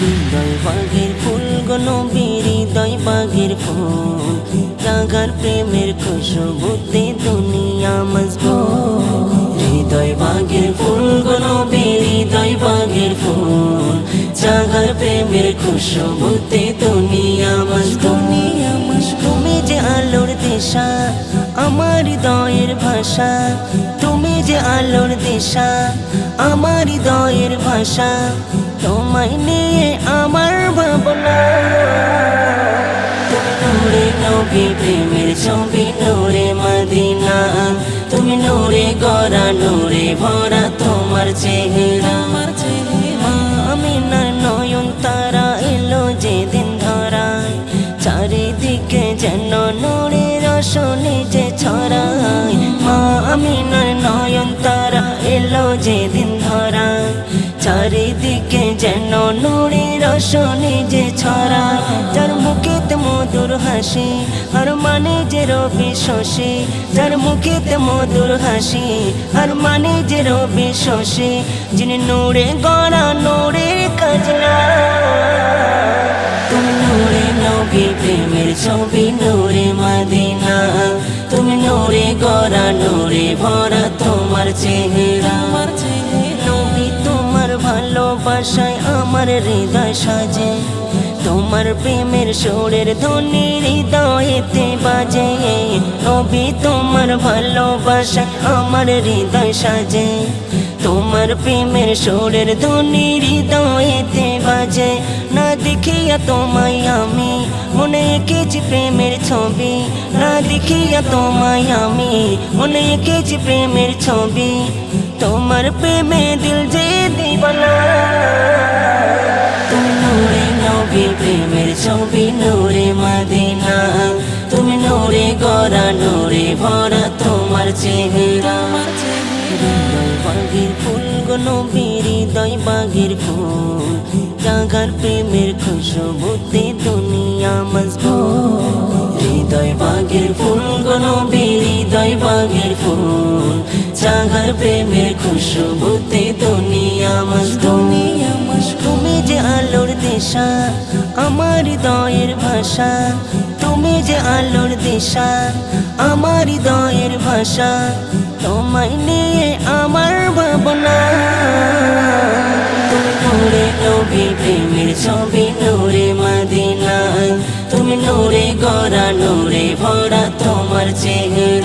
হৃদয় বাঘের ফুল গনবীর হৃদয় বাঘের ফুল। রাগার প্রেমের খুশবুতে দুনিয়া মজবুত। হৃদয় বাঘের ফুল গনবীর হৃদয় বাঘের ফুল। রাগার প্রেমের খুশবুতে দুনিয়া মজবুনিয়া তুমি যে আলোর দেশা, আমার হৃদয়ের ভাষা। তুমি যে আলোর দেশা, আমার হৃদয়ের ভাষা। তোমায় নিয়ে আমার ভাবনা। নূরে নবী প্রেমের ছবি, নূরে মদিনা। তুমি নূরে গড়া, নূরে ভরা তোমার চেহারা। আমি না নয়ন তারা এলো যেদিন ধরায়। চারিদিকে যেন নূরে রসনে যে ছড়ায়। মা আমি না নয়ন তারা এলো যেদিন চারিদিকে যেন নূরে রসনে যে ছড়ায় যার মুখেতে মধুর হাসি আর মানে যে রবি শশী, যার মুখেতে মধুর হাসি আর মানে যে রবি শশী, যিনি নূরে গড়া নূরের কাজলা। তুমি নূরে নবী, প্রেমের ছবি নূরে মদিনা। তুমি নূরে গড়া নূরে ভরা তোমার চেহারা। ভালোবাসায় আমার হৃদয় সাজে, তোমার প্রেমের সুরের ধ্বনি হৃদয়েতে বাজে। নবী, তোমার ভালোবাসায় আমার হৃদয় সাজে, তোমার প্রেমের সুরের ধ্বনি হৃদয়েতে বাজে। না দেখিয়া তোমায় আমি, মনে এঁকেছি প্রেমের ছবি। না দেখিয়া তোমায় আমি, মনে এঁকেছি প্রেমের ছবি। তোমার প্রেমে দিল যে দিবানা। তুমি নূরে নবী প্রেমের ছবি, নূরে মদিনা। তুমি নূরে গড়া, নূরে ভরা তোমার চেহারা। বাগের ফুল গো নবী, হৃদয় বাগের ফুল। জাগার প্রেমের খুশবুতে দুনিয়া মজবুত। হৃদয় বাগের ফুল গো নবী, হৃদয় বাগের ফুল। জাগার প্রেমের খুশবুতে দুনিয়া মজবুত দুনিয়া তুমি যে আলোর দিশা আমার হৃদয়ের ভাষা। তুমি যে আলোর দিশা আমার হৃদয়ের ভাষা। তোমায় নিয়ে আমার ভাবনা। তুমি নূরে নবী প্রেমের ছবি নূরে মদিনা। তুমি নূরে গড়া নূরে ভরা তোমার চেহারা।